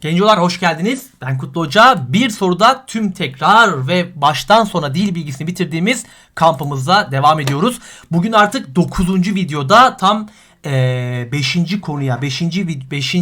Gencolar hoş geldiniz. Ben Kutlu Hoca. Bir soruda tüm tekrar ve baştan sona dil bilgisini bitirdiğimiz kampımızla devam ediyoruz. Bugün artık 9. videoda tam 5. Ee, konuya, 5. 5.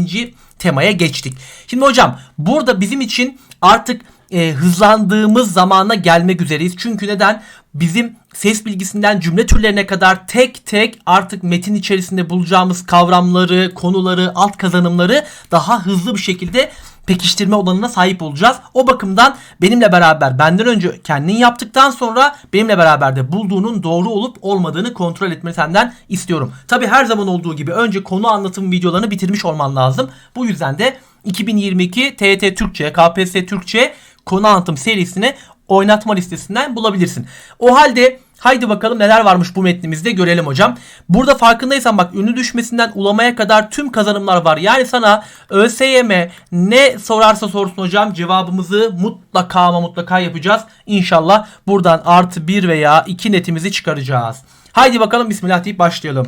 temaya geçtik. Şimdi hocam burada bizim için artık e, hızlandığımız zamana gelmek üzereyiz. Çünkü neden? Bizim ses bilgisinden cümle türlerine kadar tek tek artık metin içerisinde bulacağımız kavramları, konuları, alt kazanımları daha hızlı bir şekilde pekiştirme olanına sahip olacağız. O bakımdan benimle beraber benden önce kendin yaptıktan sonra benimle beraber de bulduğunun doğru olup olmadığını kontrol etmeni senden istiyorum. Tabi her zaman olduğu gibi önce konu anlatım videolarını bitirmiş olman lazım. Bu yüzden de 2022 TET Türkçe, KPSS Türkçe konu anlatım serisini oynatma listesinden bulabilirsin. O halde haydi bakalım neler varmış bu metnimizde görelim hocam. Burada farkındaysan bak ünlü düşmesinden ulamaya kadar tüm kazanımlar var. Yani sana ÖSYM ne sorarsa sorsun hocam cevabımızı mutlaka ama mutlaka yapacağız. İnşallah buradan artı 1 veya 2 netimizi çıkaracağız. Haydi bakalım bismillah deyip başlayalım.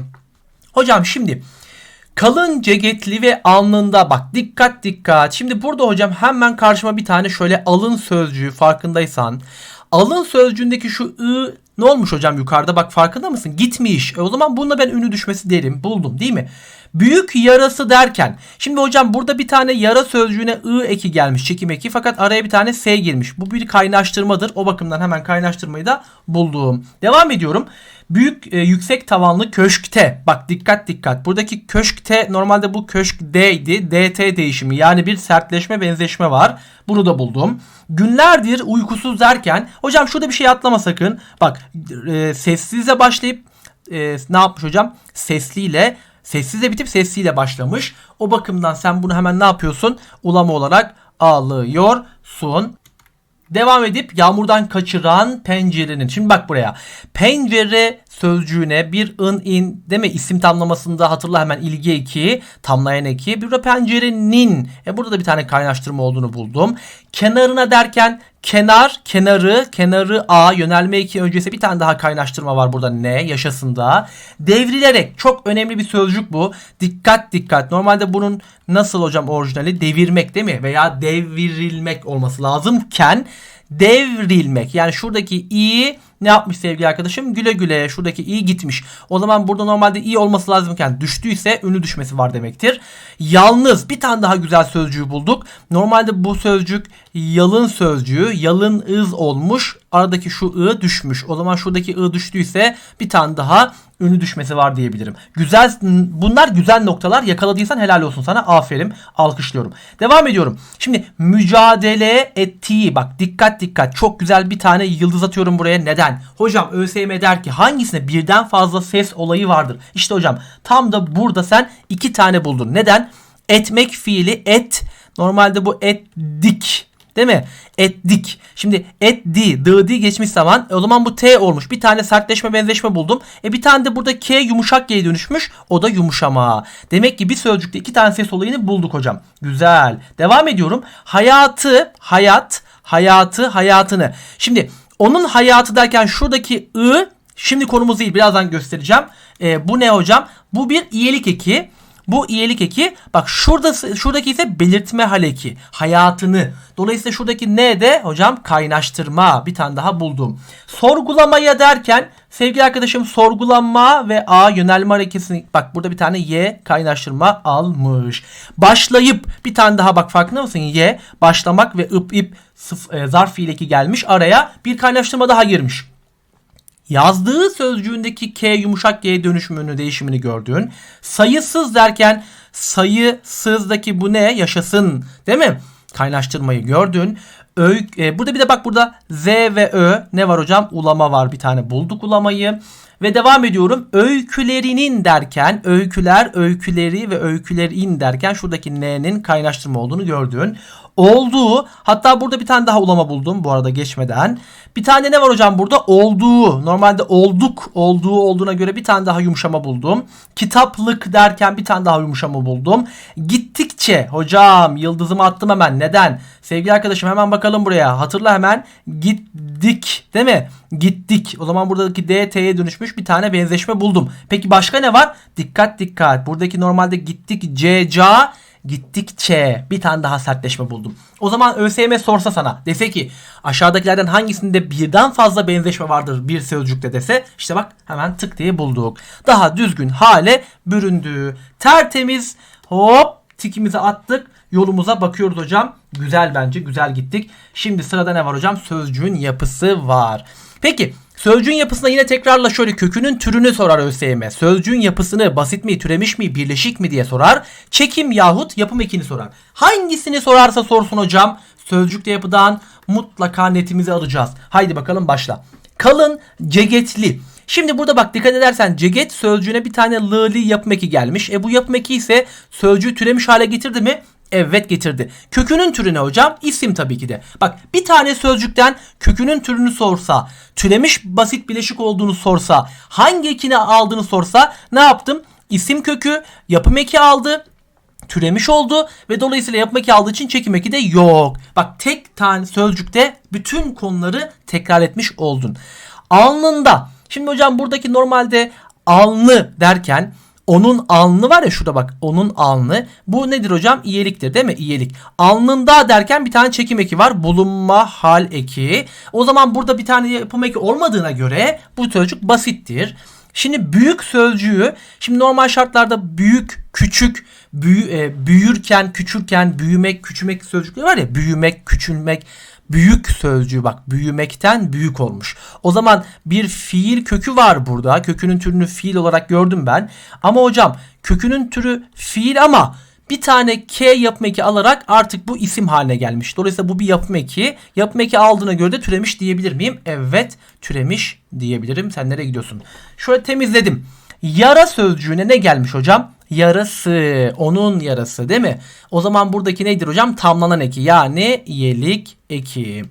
Hocam şimdi Kalın ceketli ve alnında bak dikkat dikkat. Şimdi burada hocam hemen karşıma bir tane şöyle alın sözcüğü farkındaysan. Alın sözcüğündeki şu ı ne olmuş hocam yukarıda bak farkında mısın? Gitmiş. E o zaman bununla ben ünlü düşmesi derim. Buldum değil mi? Büyük yarası derken. Şimdi hocam burada bir tane yara sözcüğüne ı eki gelmiş. Çekim eki. Fakat araya bir tane s girmiş. Bu bir kaynaştırmadır. O bakımdan hemen kaynaştırmayı da buldum. Devam ediyorum. Büyük e, yüksek tavanlı köşkte. Bak dikkat dikkat. Buradaki köşkte normalde bu köşk D'ydi. DT değişimi. Yani bir sertleşme benzeşme var. Bunu da buldum. Günlerdir uykusuz derken. Hocam şurada bir şey atlama sakın. Bak e, sessizle başlayıp e, ne yapmış hocam? Sesliyle sessizle bitip sesliyle başlamış. O bakımdan sen bunu hemen ne yapıyorsun? Ulama olarak alıyorsun. Devam edip yağmurdan kaçıran pencerenin. Şimdi bak buraya. Pencere sözcüğüne bir ın in deme isim tamlamasında hatırla hemen ilgi eki, tamlayan eki. Bir de pencerenin. E burada da bir tane kaynaştırma olduğunu buldum. Kenarına derken kenar, kenarı, kenarı A, yönelme eki öncesi bir tane daha kaynaştırma var burada ne yaşasında. Devrilerek çok önemli bir sözcük bu. Dikkat dikkat. Normalde bunun nasıl hocam orijinali devirmek değil mi? Veya devrilmek olması lazımken devrilmek. Yani şuradaki i ne yapmış sevgili arkadaşım? Güle güle şuradaki i gitmiş. O zaman burada normalde i olması lazımken düştüyse ünlü düşmesi var demektir. Yalnız bir tane daha güzel sözcüğü bulduk. Normalde bu sözcük yalın sözcüğü. Yalın ız olmuş. Aradaki şu ı düşmüş. O zaman şuradaki ı düştüyse bir tane daha ünlü düşmesi var diyebilirim. Güzel bunlar güzel noktalar. Yakaladıysan helal olsun sana. Aferin. Alkışlıyorum. Devam ediyorum. Şimdi mücadele ettiği bak dikkat dikkat çok güzel bir tane yıldız atıyorum buraya. Neden? Hocam ÖSYM der ki hangisinde birden fazla ses olayı vardır? İşte hocam tam da burada sen iki tane buldun. Neden? Etmek fiili et. Normalde bu et dik Değil mi? Etdik. Şimdi et di, dı di geçmiş zaman e o zaman bu T olmuş. Bir tane sertleşme benzeşme buldum. E bir tane de burada K yumuşak G'ye dönüşmüş. O da yumuşama. Demek ki bir sözcükte iki tane ses olayını bulduk hocam. Güzel. Devam ediyorum. Hayatı, hayat, hayatı, hayatını. Şimdi onun hayatı derken şuradaki ı şimdi konumuz değil birazdan göstereceğim. E, bu ne hocam? Bu bir iyelik eki. Bu iyilik eki bak şurada şuradaki ise belirtme hal eki. Hayatını. Dolayısıyla şuradaki ne de hocam kaynaştırma. Bir tane daha buldum. Sorgulamaya derken sevgili arkadaşım sorgulanma ve A yönelme hareketini bak burada bir tane Y kaynaştırma almış. Başlayıp bir tane daha bak farkında mısın? Y başlamak ve ıp ip sıf, e, zarf fiileki gelmiş. Araya bir kaynaştırma daha girmiş yazdığı sözcüğündeki K yumuşak G dönüşümünü değişimini gördüğün sayısız derken sayısızdaki bu ne yaşasın değil mi? Kaynaştırmayı gördün. Öy, e, burada bir de bak burada Z ve Ö ne var hocam? Ulama var bir tane bulduk ulamayı. Ve devam ediyorum. Öykülerinin derken öyküler, öyküleri ve öykülerin derken şuradaki n'nin kaynaştırma olduğunu gördün. Olduğu hatta burada bir tane daha ulama buldum bu arada geçmeden. Bir tane ne var hocam burada? Olduğu. Normalde olduk olduğu olduğuna göre bir tane daha yumuşama buldum. Kitaplık derken bir tane daha yumuşama buldum. Gittikçe hocam yıldızımı attım hemen. Neden? Sevgili arkadaşım hemen bakalım buraya. Hatırla hemen. Gittik değil mi? Gittik. O zaman buradaki D T'ye dönüşmüş bir tane benzeşme buldum. Peki başka ne var? Dikkat dikkat. Buradaki normalde gittik C ca gittikçe bir tane daha sertleşme buldum. O zaman ÖSYM sorsa sana dese ki aşağıdakilerden hangisinde birden fazla benzeşme vardır bir sözcükte dese işte bak hemen tık diye bulduk. Daha düzgün hale büründü. Tertemiz hop tikimizi attık. Yolumuza bakıyoruz hocam. Güzel bence güzel gittik. Şimdi sırada ne var hocam? Sözcüğün yapısı var. Peki Sözcüğün yapısına yine tekrarla şöyle kökünün türünü sorar ÖSYM. Sözcüğün yapısını basit mi, türemiş mi, birleşik mi diye sorar. Çekim yahut yapım ekini sorar. Hangisini sorarsa sorsun hocam sözcükte yapıdan mutlaka netimizi alacağız. Haydi bakalım başla. Kalın, cegetli. Şimdi burada bak dikkat edersen ceget sözcüğüne bir tane lıli yapım eki gelmiş. E bu yapım eki ise sözcüğü türemiş hale getirdi mi? Evet getirdi. Kökünün türü ne hocam? İsim tabii ki de. Bak bir tane sözcükten kökünün türünü sorsa, türemiş basit bileşik olduğunu sorsa, hangi ekini aldığını sorsa ne yaptım? İsim kökü, yapım eki aldı, türemiş oldu ve dolayısıyla yapım eki aldığı için çekim eki de yok. Bak tek tane sözcükte bütün konuları tekrar etmiş oldun. Alnında. Şimdi hocam buradaki normalde alnı derken onun alnı var ya şurada bak. Onun alnı. Bu nedir hocam? İyeliktir değil mi? İyelik. Alnında derken bir tane çekim eki var. Bulunma hal eki. O zaman burada bir tane yapım eki olmadığına göre bu sözcük basittir. Şimdi büyük sözcüğü şimdi normal şartlarda büyük, küçük, büyü, e, büyürken, küçülken, büyümek, küçülmek sözcükleri var ya büyümek, küçülmek, büyük sözcüğü bak büyümekten büyük olmuş. O zaman bir fiil kökü var burada. Kökünün türünü fiil olarak gördüm ben. Ama hocam kökünün türü fiil ama bir tane K yapım eki alarak artık bu isim haline gelmiş. Dolayısıyla bu bir yapım eki. Yapım eki aldığına göre de türemiş diyebilir miyim? Evet türemiş diyebilirim. Sen nereye gidiyorsun? Şöyle temizledim. Yara sözcüğüne ne gelmiş hocam? Yarası. Onun yarası değil mi? O zaman buradaki nedir hocam? Tamlanan eki. Yani yelik eki.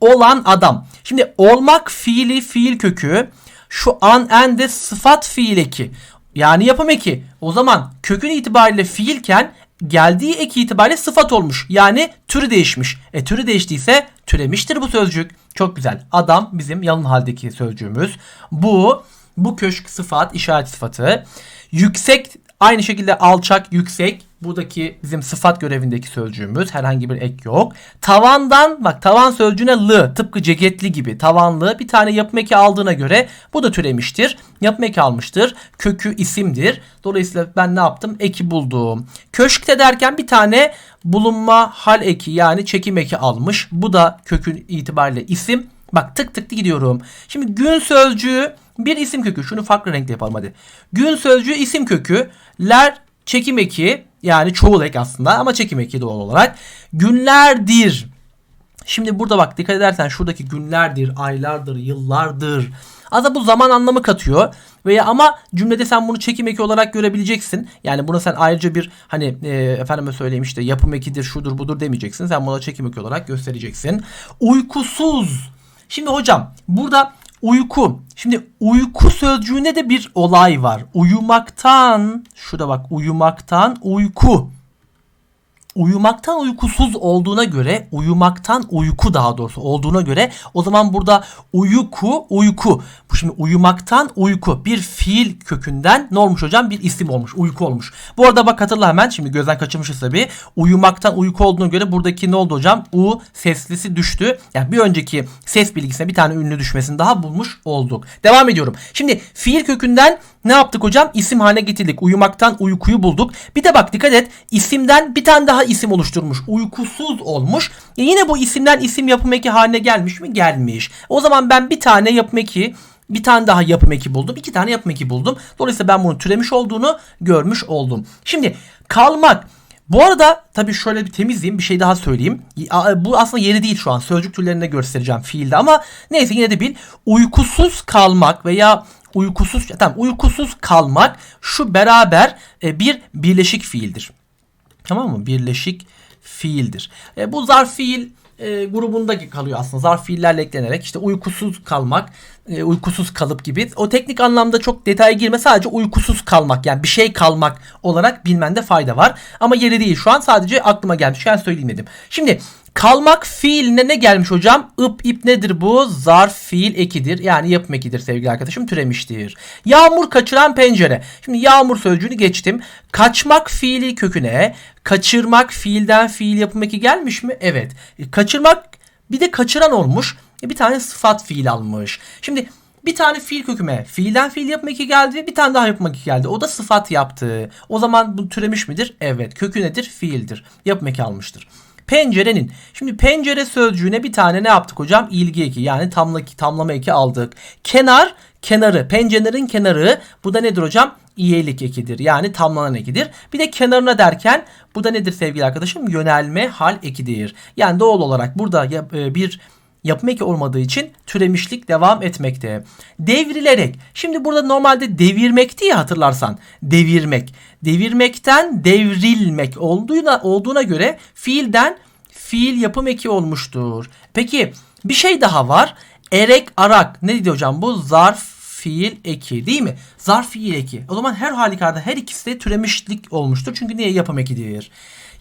Olan adam. Şimdi olmak fiili fiil kökü. Şu an en de sıfat fiil eki. Yani yapım eki. O zaman kökün itibariyle fiilken geldiği eki itibariyle sıfat olmuş. Yani türü değişmiş. E türü değiştiyse türemiştir bu sözcük. Çok güzel. Adam bizim yalın haldeki sözcüğümüz. Bu bu köşk sıfat, işaret sıfatı. Yüksek aynı şekilde alçak, yüksek. Buradaki bizim sıfat görevindeki sözcüğümüz. Herhangi bir ek yok. Tavandan bak tavan sözcüğüne lı tıpkı ceketli gibi tavanlı bir tane yapım eki aldığına göre bu da türemiştir. Yapım eki almıştır. Kökü isimdir. Dolayısıyla ben ne yaptım? Eki buldum. Köşkte derken bir tane bulunma hal eki yani çekim eki almış. Bu da kökün itibariyle isim. Bak tık tık gidiyorum. Şimdi gün sözcüğü bir isim kökü. Şunu farklı renkle yapalım hadi. Gün sözcüğü isim kökü. Ler çekim eki yani çoğul ek aslında ama çekim eki doğal olarak. Günlerdir. Şimdi burada bak dikkat edersen şuradaki günlerdir, aylardır, yıllardır. Aslında bu zaman anlamı katıyor. Veya ama cümlede sen bunu çekim eki olarak görebileceksin. Yani buna sen ayrıca bir hani e, efendime söyleyeyim işte yapım ekidir, şudur budur demeyeceksin. Sen buna çekim eki olarak göstereceksin. Uykusuz. Şimdi hocam burada uyku. Şimdi uyku sözcüğünde de bir olay var. Uyumaktan, şurada bak uyumaktan uyku uyumaktan uykusuz olduğuna göre uyumaktan uyku daha doğrusu olduğuna göre o zaman burada uyku uyku bu şimdi uyumaktan uyku bir fiil kökünden ne olmuş hocam bir isim olmuş uyku olmuş. Bu arada bak hatırla hemen şimdi gözden kaçırmışız tabi uyumaktan uyku olduğuna göre buradaki ne oldu hocam u seslisi düştü. Yani bir önceki ses bilgisine bir tane ünlü düşmesini daha bulmuş olduk. Devam ediyorum. Şimdi fiil kökünden ne yaptık hocam? İsim haline getirdik. Uyumaktan uykuyu bulduk. Bir de bak dikkat et. isimden bir tane daha isim oluşturmuş. Uykusuz olmuş. E yine bu isimden isim yapım eki haline gelmiş mi? Gelmiş. O zaman ben bir tane yapım eki bir tane daha yapım eki buldum. iki tane yapım eki buldum. Dolayısıyla ben bunu türemiş olduğunu görmüş oldum. Şimdi kalmak. Bu arada tabii şöyle bir temizleyeyim bir şey daha söyleyeyim. Bu aslında yeri değil şu an. Sözcük türlerinde göstereceğim fiilde ama neyse yine de bil. Uykusuz kalmak veya uykusuz tamam uykusuz kalmak şu beraber e, bir birleşik fiildir. Tamam mı? Birleşik fiildir. E, bu zarf fiil e, grubunda kalıyor aslında. Zarf fiillerle eklenerek işte uykusuz kalmak, e, uykusuz kalıp gibi. O teknik anlamda çok detaya girme sadece uykusuz kalmak yani bir şey kalmak olarak bilmende fayda var. Ama yeri değil şu an sadece aklıma gelmişken söyleyeyim dedim. Şimdi Kalmak fiiline ne gelmiş hocam? Ip ip nedir bu? Zarf fiil ekidir. Yani yapım ekidir sevgili arkadaşım. Türemiştir. Yağmur kaçıran pencere. Şimdi yağmur sözcüğünü geçtim. Kaçmak fiili köküne. Kaçırmak fiilden fiil yapım eki gelmiş mi? Evet. E, kaçırmak bir de kaçıran olmuş. E, bir tane sıfat fiil almış. Şimdi bir tane fiil köküme fiilden fiil yapım eki geldi. Bir tane daha yapım eki geldi. O da sıfat yaptı. O zaman bu türemiş midir? Evet. Kökü nedir? Fiildir. Yapım eki almıştır. Pencerenin. Şimdi pencere sözcüğüne bir tane ne yaptık hocam? İlgi eki yani tamla, tamlama eki aldık. Kenar, kenarı. Pencerenin kenarı. Bu da nedir hocam? İyelik ekidir. Yani tamlanan ekidir. Bir de kenarına derken bu da nedir sevgili arkadaşım? Yönelme hal ekidir. Yani doğal olarak burada e, bir yapım eki olmadığı için türemişlik devam etmekte. Devrilerek. Şimdi burada normalde devirmekti ya hatırlarsan. Devirmek. Devirmekten devrilmek olduğuna, olduğuna göre fiilden fiil yapım eki olmuştur. Peki bir şey daha var. Erek arak. Ne diyor hocam bu? Zarf fiil eki değil mi? Zarf fiil eki. O zaman her halükarda her ikisi de türemişlik olmuştur. Çünkü niye yapım ekidir?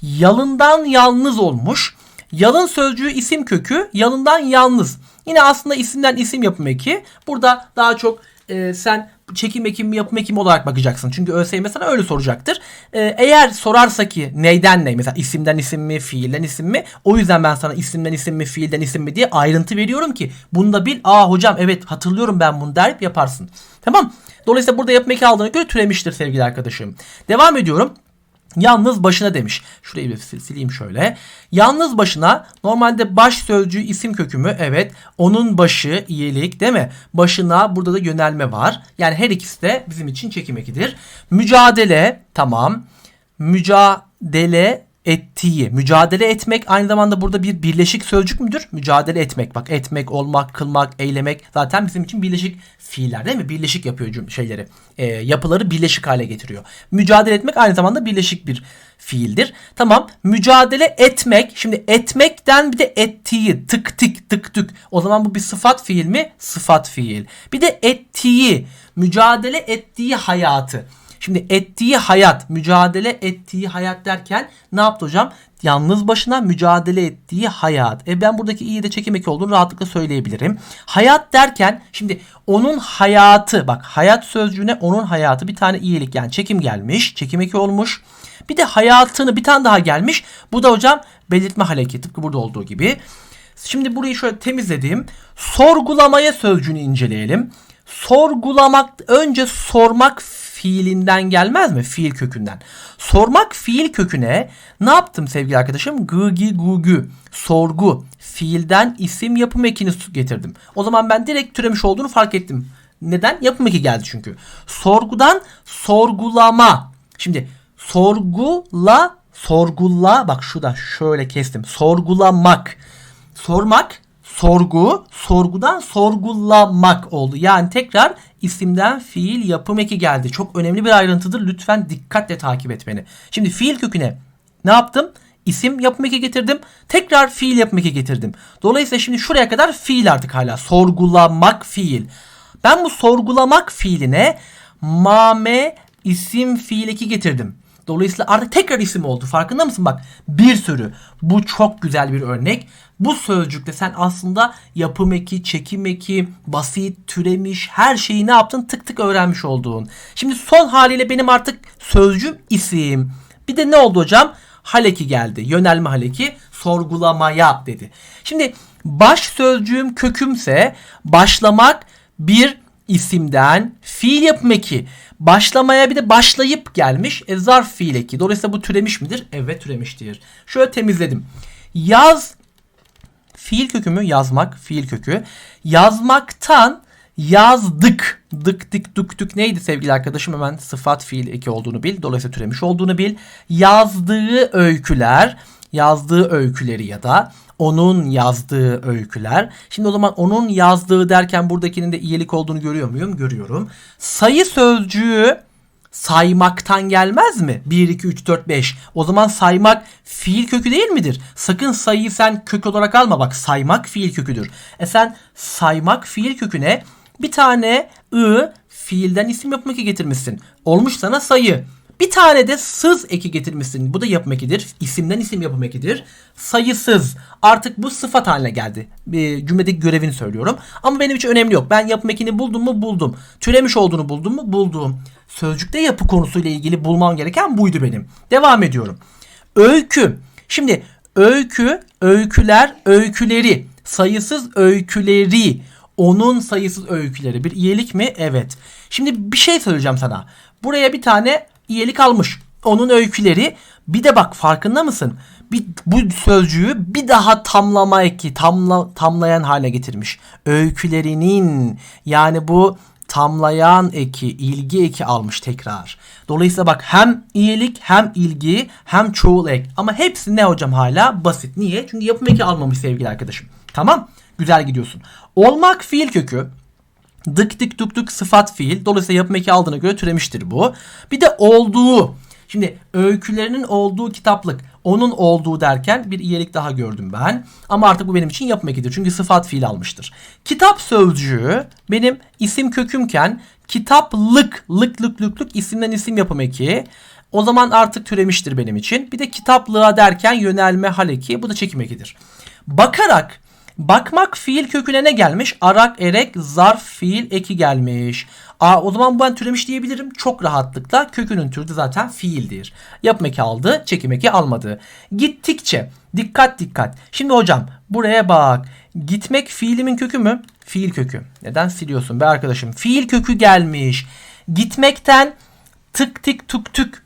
Yalından yalnız olmuş. Yalın sözcüğü isim kökü. Yalından yalnız. Yine aslında isimden isim yapım eki. Burada daha çok e, sen çekim ekim mi yapım ekim olarak bakacaksın. Çünkü ÖSYM sana öyle soracaktır. E, eğer sorarsa ki neyden ne? Mesela isimden isim mi, fiilden isim mi? O yüzden ben sana isimden isim mi, fiilden isim mi diye ayrıntı veriyorum ki bunu da bil. Aa hocam evet hatırlıyorum ben bunu derip yaparsın. Tamam. Dolayısıyla burada yapım eki aldığına göre türemiştir sevgili arkadaşım. Devam ediyorum. Yalnız başına demiş. Şurayı bir sileyim şöyle. Yalnız başına normalde baş sözcüğü isim kökümü evet. Onun başı iyilik değil mi? Başına burada da yönelme var. Yani her ikisi de bizim için çekim ekidir. Mücadele tamam. Mücadele ettiği. Mücadele etmek aynı zamanda burada bir birleşik sözcük müdür? Mücadele etmek. Bak etmek, olmak, kılmak, eylemek zaten bizim için birleşik fiiller değil mi? Birleşik yapıyor şeyleri. E, yapıları birleşik hale getiriyor. Mücadele etmek aynı zamanda birleşik bir fiildir. Tamam. Mücadele etmek. Şimdi etmekten bir de ettiği. Tık tık tık tık. O zaman bu bir sıfat fiil mi? Sıfat fiil. Bir de ettiği. Mücadele ettiği hayatı. Şimdi ettiği hayat, mücadele ettiği hayat derken ne yaptı hocam? Yalnız başına mücadele ettiği hayat. E ben buradaki iyi de çekim olduğunu rahatlıkla söyleyebilirim. Hayat derken şimdi onun hayatı bak hayat sözcüğüne onun hayatı bir tane iyilik yani çekim gelmiş. Çekim eki olmuş. Bir de hayatını bir tane daha gelmiş. Bu da hocam belirtme hareketi tıpkı burada olduğu gibi. Şimdi burayı şöyle temizledim. Sorgulamaya sözcüğünü inceleyelim. Sorgulamak önce sormak fiilinden gelmez mi? Fiil kökünden. Sormak fiil köküne ne yaptım sevgili arkadaşım? Gıgi gugü sorgu fiilden isim yapım ekini getirdim. O zaman ben direkt türemiş olduğunu fark ettim. Neden? Yapım eki geldi çünkü. Sorgudan sorgulama. Şimdi sorgula sorgula bak şu da şöyle kestim. Sorgulamak. Sormak sorgu, sorgudan sorgulamak oldu. Yani tekrar isimden fiil yapım eki geldi. Çok önemli bir ayrıntıdır. Lütfen dikkatle takip et beni. Şimdi fiil köküne ne yaptım? İsim yapım eki getirdim. Tekrar fiil yapım eki getirdim. Dolayısıyla şimdi şuraya kadar fiil artık hala. Sorgulamak fiil. Ben bu sorgulamak fiiline mame isim fiil eki getirdim. Dolayısıyla artık tekrar isim oldu. Farkında mısın? Bak bir sürü. Bu çok güzel bir örnek. Bu sözcükte sen aslında yapım eki, çekim eki, basit, türemiş her şeyi ne yaptın tık tık öğrenmiş olduğun. Şimdi son haliyle benim artık sözcüğüm isim. Bir de ne oldu hocam? Haleki geldi. Yönelme haleki sorgulamaya dedi. Şimdi baş sözcüğüm kökümse başlamak bir isimden fiil yapım eki. Başlamaya bir de başlayıp gelmiş. E, zarf fiil eki. Dolayısıyla bu türemiş midir? Evet türemiştir. Şöyle temizledim. Yaz fiil kökü mü? Yazmak. Fiil kökü. Yazmaktan yazdık. Dık dik duk dük neydi sevgili arkadaşım? Hemen sıfat fiil eki olduğunu bil. Dolayısıyla türemiş olduğunu bil. Yazdığı öyküler. Yazdığı öyküleri ya da onun yazdığı öyküler. Şimdi o zaman onun yazdığı derken buradakinin de iyilik olduğunu görüyor muyum? Görüyorum. Sayı sözcüğü saymaktan gelmez mi? 1, 2, 3, 4, 5. O zaman saymak fiil kökü değil midir? Sakın sayıyı sen kök olarak alma. Bak saymak fiil köküdür. E sen saymak fiil köküne bir tane ı fiilden isim yapmak getirmişsin. Olmuş sana sayı. Bir tane de sız eki getirmişsin. Bu da yapım ekidir. İsimden isim yapım ekidir. Sayısız. Artık bu sıfat haline geldi. Bir cümledeki görevini söylüyorum. Ama benim için önemli yok. Ben yapım ekini buldum mu buldum. Türemiş olduğunu buldum mu buldum. Sözcükte yapı konusuyla ilgili bulmam gereken buydu benim. Devam ediyorum. Öykü. Şimdi öykü, öyküler, öyküleri, sayısız öyküleri, onun sayısız öyküleri. Bir iyilik mi? Evet. Şimdi bir şey söyleyeceğim sana. Buraya bir tane iyilik almış. Onun öyküleri. Bir de bak farkında mısın? Bir, bu sözcüğü bir daha tamlama eki, tamla, tamlayan hale getirmiş. Öykülerinin yani bu tamlayan eki, ilgi eki almış tekrar. Dolayısıyla bak hem iyilik hem ilgi hem çoğul ek. Ama hepsi ne hocam hala? Basit. Niye? Çünkü yapım eki almamış sevgili arkadaşım. Tamam? Güzel gidiyorsun. Olmak fiil kökü. Dık dık duk duk sıfat fiil. Dolayısıyla yapım eki aldığına göre türemiştir bu. Bir de olduğu. Şimdi öykülerinin olduğu kitaplık. Onun olduğu derken bir iyilik daha gördüm ben. Ama artık bu benim için yapım ekidir. Çünkü sıfat fiil almıştır. Kitap sözcüğü benim isim kökümken kitaplık, lık lık lık lık isimden isim yapım eki. O zaman artık türemiştir benim için. Bir de kitaplığa derken yönelme hal eki. Bu da çekim ekidir. Bakarak Bakmak fiil köküne ne gelmiş? Arak, erek, zarf, fiil, eki gelmiş. Aa, o zaman ben türemiş diyebilirim. Çok rahatlıkla kökünün türü de zaten fiildir. Yapım eki aldı, çekim eki almadı. Gittikçe. Dikkat dikkat. Şimdi hocam buraya bak. Gitmek fiilimin kökü mü? Fiil kökü. Neden siliyorsun be arkadaşım? Fiil kökü gelmiş. Gitmekten tık tık tuk tuk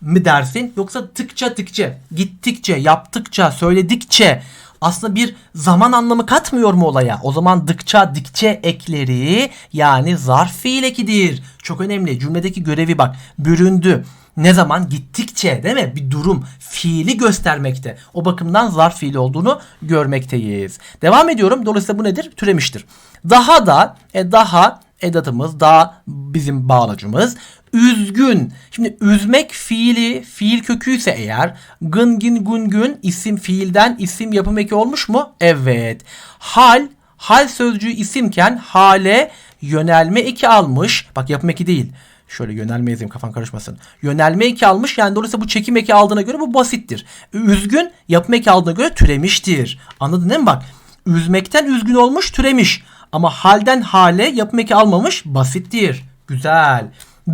mi dersin? Yoksa tıkça tıkça, gittikçe, yaptıkça, söyledikçe aslında bir zaman anlamı katmıyor mu olaya? O zaman dıkça dikçe ekleri yani zarf fiil ekidir. Çok önemli. Cümledeki görevi bak. Büründü. Ne zaman? Gittikçe değil mi? Bir durum. Fiili göstermekte. O bakımdan zarf fiil olduğunu görmekteyiz. Devam ediyorum. Dolayısıyla bu nedir? Türemiştir. Daha da e, daha edatımız, daha bizim bağlacımız. Üzgün. Şimdi üzmek fiili fiil köküyse eğer gın gin gün gün isim fiilden isim yapım eki olmuş mu? Evet. Hal hal sözcüğü isimken hale yönelme eki almış. Bak yapım eki değil. Şöyle yönelme yazayım kafan karışmasın. Yönelme eki almış yani dolayısıyla bu çekim eki aldığına göre bu basittir. Üzgün yapım eki aldığına göre türemiştir. Anladın değil mi bak? Üzmekten üzgün olmuş türemiş. Ama halden hale yapım eki almamış basittir. Güzel.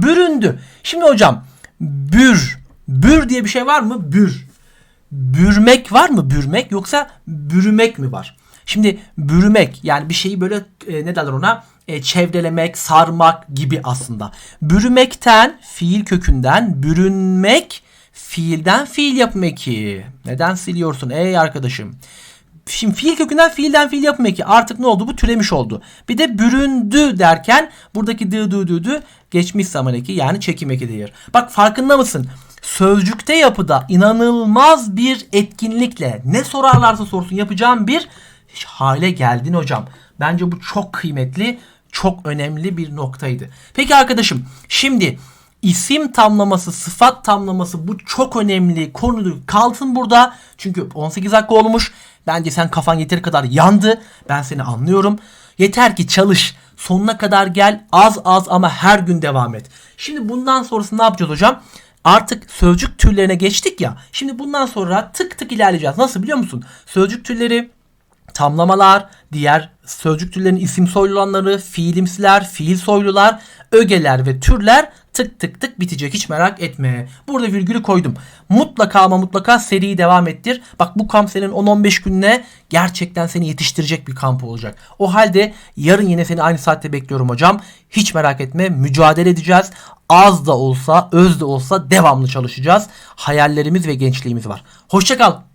Büründü. Şimdi hocam bür. Bür diye bir şey var mı? Bür. Bürmek var mı? Bürmek yoksa bürümek mi var? Şimdi bürümek yani bir şeyi böyle e, ne derler ona e, çevrelemek, sarmak gibi aslında. Bürümekten fiil kökünden bürünmek fiilden fiil yapım eki. Neden siliyorsun ey arkadaşım? Şimdi fiil kökünden fiilden fiil yapım eki. Artık ne oldu? Bu türemiş oldu. Bir de büründü derken buradaki dı dı dı dı geçmiş zaman eki yani çekim eki diyor. Bak farkında mısın? Sözcükte yapıda inanılmaz bir etkinlikle ne sorarlarsa sorsun yapacağım bir hale geldin hocam. Bence bu çok kıymetli, çok önemli bir noktaydı. Peki arkadaşım şimdi isim tamlaması, sıfat tamlaması bu çok önemli konu kalsın burada. Çünkü 18 dakika olmuş. Bence sen kafan yeteri kadar yandı. Ben seni anlıyorum. Yeter ki çalış. Sonuna kadar gel. Az az ama her gün devam et. Şimdi bundan sonrası ne yapacağız hocam? Artık sözcük türlerine geçtik ya. Şimdi bundan sonra tık tık ilerleyeceğiz. Nasıl biliyor musun? Sözcük türleri, tamlamalar, diğer sözcük türlerinin isim soylulanları, fiilimsiler, fiil soylular, ögeler ve türler tık tık tık bitecek hiç merak etme. Burada virgülü koydum. Mutlaka ama mutlaka seriyi devam ettir. Bak bu kamp senin 10-15 gününe gerçekten seni yetiştirecek bir kamp olacak. O halde yarın yine seni aynı saatte bekliyorum hocam. Hiç merak etme mücadele edeceğiz. Az da olsa öz de olsa devamlı çalışacağız. Hayallerimiz ve gençliğimiz var. Hoşçakal.